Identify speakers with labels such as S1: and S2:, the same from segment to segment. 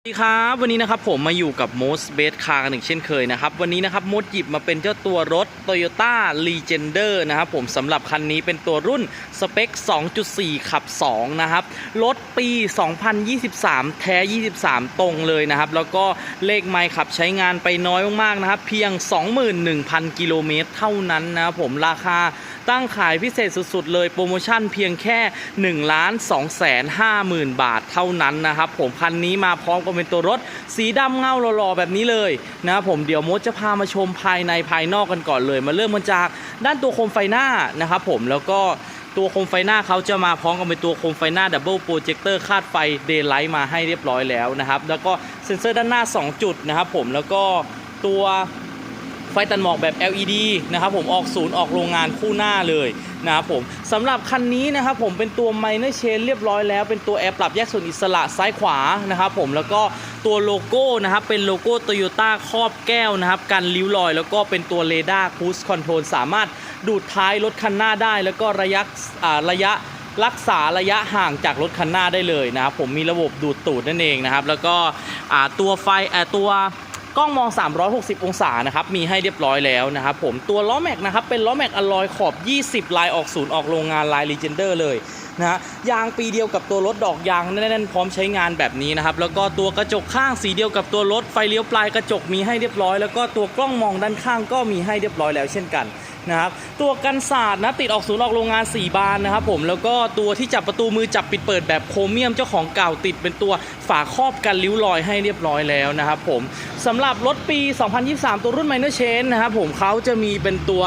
S1: สวัสดีครับวันนี้นะครับผมมาอยู่กับ Most Best Car กันอีกเช่นเคยนะครับวันนี้นะครับมดหยิบมาเป็นเจ้าตัวรถ Toyota Legender นะครับผมสำหรับคันนี้เป็นตัวรุ่นสเปค 2.4 ขับ 2 นะครับ รถปี 2023 แท้ 23 ตรงเลยนะครับ แล้วก็เลขไมล์ขับใช้งานไปน้อยมากๆนะครับ เพียง 21,000 กิโลเมตรเท่านั้นนะครับผมราคา ตั้งขายพิเศษสุดๆเลยโปรโมชั่นเพียงแค่1ล้าน2แสน5หมื่นบาทเท่านั้นนะครับผมคันนี้มาพร้อมกับเป็นตัวรถ สีดำเงาหล่อๆแบบนี้เลยนะครับผมเดี๋ยวมดจะพามาชมภายในภายนอกกันก่อนเลย มาเริ่มมาจากด้านตัวโคมไฟหน้านะครับผมแล้วก็ตัวโคมไฟหน้าเขาจะมาพร้อมกับเป็นตัวโคมไฟหน้าดับเบิลโปรเจคเตอร์คาดไฟเดย์ไลท์มาให้เรียบร้อยแล้วนะครับ แล้วก็เซ็นเซอร์ด้านหน้า 2 จุดนะครับผมแล้วก็ตัว ไฟตัดหมอกแบบ LED นะครับผมออกศูนย์ออกโรงงานคู่หน้าเลยนะครับผมสำหรับคันนี้นะครับผมเป็นตัว Minor Chain เรียบร้อยแล้วเป็นตัวแอร์ปรับแยกส่วนอิสระซ้ายขวานะครับผมแล้วก็ตัวโลโก้นะครับเป็นโลโก้โตโยต้าครอบแก้วนะครับกันริ้วรอย แล้วก็เป็นตัวเรดาร์คูสคอนโทรลสามารถดูดท้ายรถคันหน้าได้ แล้วก็ระยะระยะรักษาระยะห่างจากรถคันหน้าได้เลยนะครับผมมีระบบดูดตูดนั่นเองนะครับแล้วก็ตัวไฟตัว กล้องมอง 360 องศานะครับ มีให้เรียบร้อยแล้วนะครับผม ตัวล้อแม็กนะครับ เป็นล้อแม็กอลลอยขอบ 20 ลายออกศูนย์ออกโรงงานลาย Legender เลย นะฮะยางปีเดียวกับตัวรถดอกยางแน่นๆพร้อมใช้งานแบบนี้นะครับแล้วก็ตัวกระจกข้างสีเดียวกับตัวรถไฟเลี้ยวปลายกระจกมีให้เรียบร้อย แล้วก็ตัวกล้องมองด้านข้างก็มีให้เรียบร้อยแล้วเช่นกันนะครับตัวกันศาสตร์นะติดออกศูนย์ออกโรงงาน 4 บานนะครับผมแล้วก็ตัวที่จับประตูมือจับปิดเปิดแบบโครเมียมเจ้าของเก่าติดเป็นตัวฝาครอบกันริ้วรอยให้เรียบร้อยแล้วนะครับผมสำหรับรถปี 2023 ตัวรุ่น Minor Chain นะครับผมเขาจะมีเป็นตัว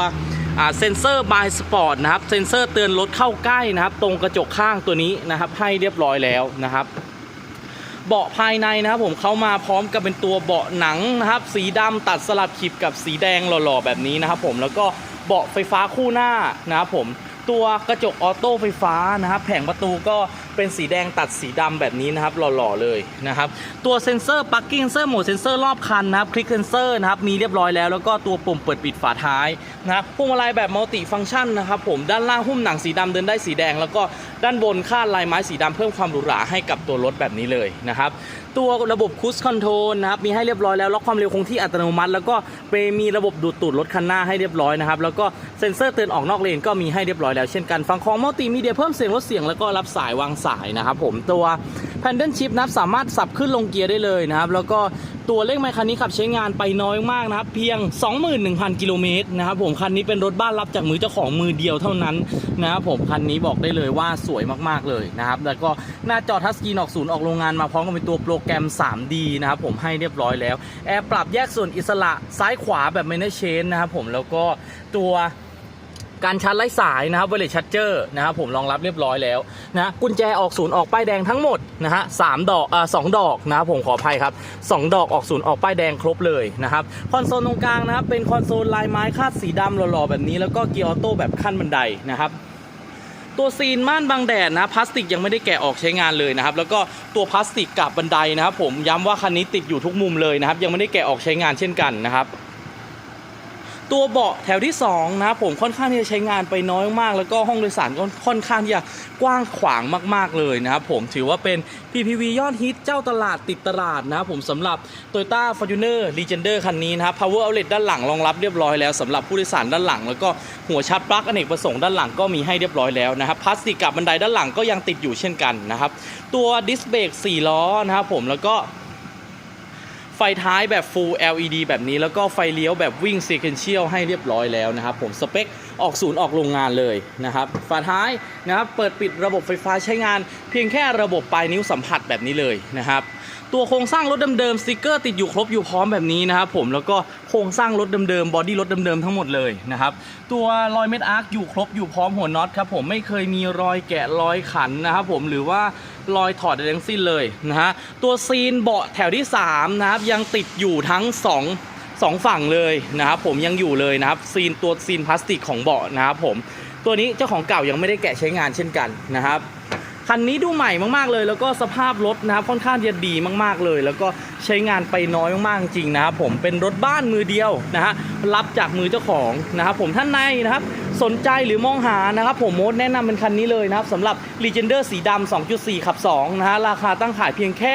S1: เซนเซอร์บายสปอร์ตนะครับ เซนเซอร์เตือนรถเข้าใกล้นะครับ ตรงกระจกข้างตัวนี้นะครับ ให้เรียบร้อยแล้วนะครับเบาะภายในนะครับผมเข้ามาพร้อมกับเป็นตัวเบาะหนังนะครับ สีดำตัดสลับขีดกับสีแดงหล่อๆแบบนี้นะครับผมแล้วก็เบาะไฟฟ้าคู่หน้านะครับผม ตัวกระจกออโต้ไฟฟ้านะครับแผงประตูก็เป็นสีแดงตัดสีดำแบบนี้นะครับหล่อๆเลยนะครับตัวเซ็นเซอร์ปักกิ้งเซอร์โหมดเซ็นเซอร์รอบคันนะครับคลิกเซนเซอร์นะครับมีเรียบร้อยแล้ว แล้วก็ตัวปุ่มเปิดปิดฝาท้ายนะครับพวงมาลัยแบบมัลติฟังก์ชันนะครับผมด้านล่างหุ้มหนังสีดำเดินได้สีแดง แล้วก็ด้านบนคาดลายไม้สีดำเพิ่มความหรูหราให้กับตัวรถแบบนี้เลยนะครับ ตัวระบบคูสคอนโทรลนะครับมีให้เรียบร้อยแล้วล็อกความเร็วคงที่อัตโนมัติ แล้วก็มีระบบดูดตูดรถคันหน้าให้เรียบร้อยนะครับแล้วก็เซ็นเซอร์เตือนออกนอกเลนก็มีให้เรียบร้อยแล้วเช่นกันฟังของมัลติมีเดียเพิ่มเสียงลดเสียงแล้วก็รับสายวางสายนะครับผมตัวแพนเดิลชิพนะครับสามารถสับขึ้นลงเกียร์ได้เลยนะครับแล้วก็ ตัวเลขไมค์คันนี้ขับใช้งานไปน้อยมากนะครับ เพียง 21,000 กิโลเมตรนะครับผมคันนี้เป็นรถบ้านรับจากมือเจ้าของมือเดียวเท่านั้นนะครับผมคันนี้บอกได้เลยว่าสวยมากๆเลยนะครับแล้วก็หน้าจอทัชสกรีนออกศูนย์ออกโรงงานมาพร้อมกับเป็นตัวโปรแกรม 3D นะครับผมให้เรียบร้อยแล้วแอร์ปรับแยกส่วนอิสระซ้ายขวาแบบไม่ได้เชนนะครับผมแล้วก็ตัว การชาร์จไร้สายนะครับเวลชั r เจอร์นะครับผมรองรับเรียบร้อยแล้วนะกุญแจออกศูนย์ออกป้ายแดงทั้งหมดนะฮะสามดอกอ่าสองดอกนะครับผมขออภัยครับสองดอกออกศูนย์ออกป้ายแดงครบเลยนะครับคอนโซลตรงกลางนะครับเป็นคอนโซลลายไม้คาดสีดำหล่อๆแบบนี้แล้วก็เกียร์ออโต้แบบขั้นบันไดนะครับตัวซีนม่านบังแดดนะพลาสติกยังไม่ได้แกะออกใช้งานเลยนะครับแล้วก็ตัวพลาสติกกับบันไดนะครับผมย้ำว่าคันนี้ติดอยู่ทุกมุมเลยนะครับยังไม่ได้แกะออกใช้งานเช่นกันนะครับ ตัวเบาะแถวที่2นะครับผมค่อนข้างที่จะใช้งานไปน้อยมาก แล้วก็ห้องโดยสารก็ค่อนข้างที่จะกว้างขวางมาก ๆเลยนะครับผมถือว่าเป็น PPV ยอดฮิตเจ้าตลาดติดตลาดนะครับผมสำหรับ Toyota Fortuner Legender คันนี้นะครับ Power Outlet ด้านหลังรองรับเรียบร้อยแล้วสำหรับผู้โดยสารด้านหลัง แล้วก็หัวชาร์จปลั๊กอเนกประสงค์ด้านหลังก็มีให้เรียบร้อยแล้วนะครับพลาสติกกับบันไดด้านหลังก็ยังติดอยู่เช่นกันนะครับตัวดิสเบรก4ล้อนะครับผมแล้วก็ ท้ายแบบ Full LED แบบนี้ แล้วก็ไฟเลี้ยวแบบวิ่ง Sequential ให้เรียบร้อยแล้วนะครับผมสเปคออกศูนย์ออกโรงงานเลยนะครับฝาท้ายนะครับเปิดปิดระบบไฟฟ้าใช้งาน เพียงแค่ระบบปลายนิ้วสัมผัสแบบนี้เลยนะครับตัวโครงสร้างรถเดิมๆสติกเกอร์ติดอยู่ครบอยู่พร้อมแบบนี้นะครับผมแล้วก็โครงสร้างรถเดิมๆบอดี้รถเดิมๆทั้งหมดเลยนะครับตัวรอยเม็ดอาร์คอยู่ครบอยู่พร้อมหัวน็อตครับผมไม่เคยมีรอยแกะรอยขันนะครับผมหรือว่า รอยถอดใดทั้งสิ้นเลยนะฮะตัวซีนเบาะแถวที่3นะครับยังติดอยู่ทั้ง2สองฝั่งเลยนะครับผมยังอยู่เลยนะครับซีนตัวซีนพลาสติกของเบาะนะครับผมตัวนี้เจ้าของเก่ายังไม่ได้แกะใช้งานเช่นกันนะครับคันนี้ดูใหม่มากๆเลย แล้วก็สภาพรถนะครับค่อนข้างจะดีมากๆเลย แล้วก็ใช้งานไปน้อยมากๆจริงนะครับผมเป็นรถบ้านมือเดียวนะฮะรับจากมือเจ้าของนะครับผมท่านในนะครับ สนใจหรือมองหานะครับผมโมดแนะนำเป็นคันนี้เลยนะครับสำหรับ Legender สีดำ 2.4 ขับ 2 นะฮะราคาตั้งขายเพียงแค่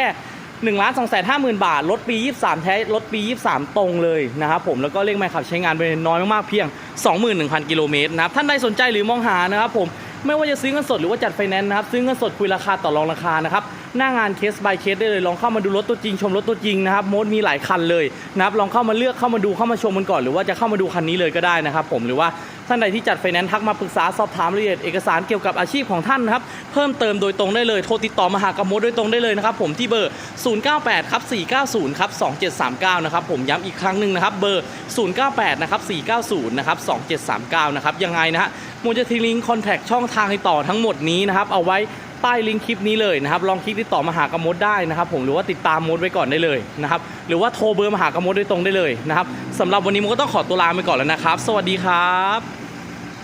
S1: 1ล้าน2แสนห้าหมื่นบาทรถปี 23 แท้รถปี 23 ตรงเลยนะครับผมแล้วก็เลขไม่ขับใช้งานไปน้อยมากๆเพียง 21,000 กิโลเมตรนะครับท่านใดสนใจหรือมองหานะครับผมไม่ว่าจะซื้อเงินสดหรือว่าจัดไฟแนนซ์นะครับซื้อเงินสดคุยราคาต่อรองราคานะครับหน้างานเคส by เคสได้เลยลองเข้ามาดูรถตัวจริงชมรถตัวจริงนะครับโมดมีหลายคันเลยนะครับลองเข้ามาเลือกเข้ามาดูเข้ามาชมกันก่อน หรือว่าจะเข้ามาดูคันนี้เลยก็ได้นะครับผมหรือว่า ท่านใดที่จัดไฟแนนซ์ทักมาปรึกษาสอบถามรายละเอียดเอกสารเกี่ยวกับอาชีพของท่านนะครับ เพิ่มเติมโดยตรงได้เลย โทรติดต่อมาหากับโมดโดยตรงได้เลยนะครับผมที่เบอร์ 098ครับ490ครับ2739นะครับผมย้ำอีกครั้งหนึ่งนะครับเบอร์ 098นะครับ490นะครับ2739นะครับยังไงนะฮะโมจะทิ้งลิงก์คอนแทคช่องทางติดต่อทั้งหมดนี้นะครับเอาไว้ใต้ลิงก์คลิปนี้เลยนะครับลองคลิกติดต่อมาหากับโมดได้นะครับ ผมหรือว่าติดตามโมดไว้ก่อนได้เลยนะครับหรือว่าโทรเบอร์มาหากับโมดโดยตรงได้เลยนะครับสำหรับวันนี้โมก็ต้องขอตัวลาไปก่อนแล้วนะครับ สวัสดีครับ